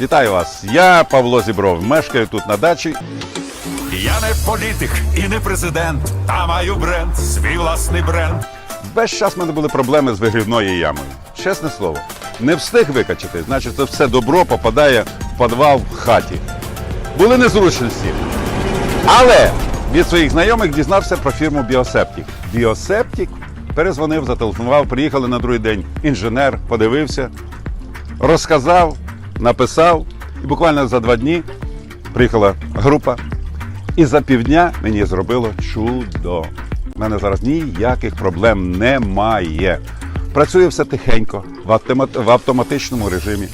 Вітаю вас! Я Павло Зібров. Мешкаю тут на дачі. Я не політик і не президент, та маю бренд, свій власний бренд. Весь час в мене були проблеми з вигрібною ямою. Чесне слово, не встиг викачати, значить, це все добро попадає в підвал в хаті. Були незручності. Але від своїх знайомих дізнався про фірму Біосептік. Біосептік перезвонив, зателефонував, приїхали на другий день. Інженер подивився, розказав, написав. І буквально за два дні приїхала група. І за півдня мені зробило чудо. У мене зараз ніяких проблем немає. Працює все тихенько, в, автомат- в автоматичному режимі.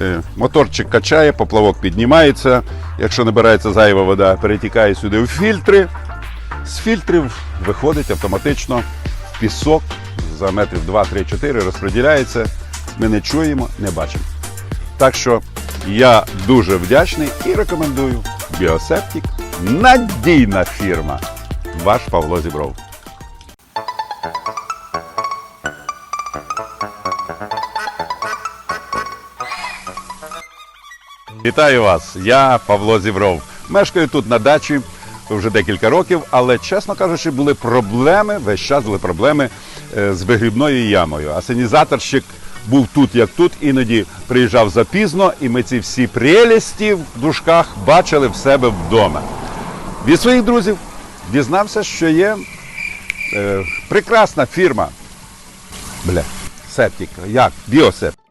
Е, Моторчик качає, поплавок піднімається. Якщо набирається зайва вода, перетікає сюди в фільтри. З фільтрів виходить автоматично пісок за метрів 2-3-4 розподіляється. Ми не чуємо, не бачимо. Так що я дуже вдячний і рекомендую Біосептік. Надійна фірма. Ваш Павло Зібров. Вітаю вас! Я Павло Зібров. Мешкаю тут на дачі вже декілька років, але, чесно кажучи, були проблеми, весь час були проблеми е, з вигрібною ямою. Асенізаторщик був тут, як тут, іноді приїжджав запізно, і ми ці всі прелісті в дужках бачили в себе вдома. Від своїх друзів дізнався, що є е, прекрасна фірма. Бля, септик. Як? Біосептик.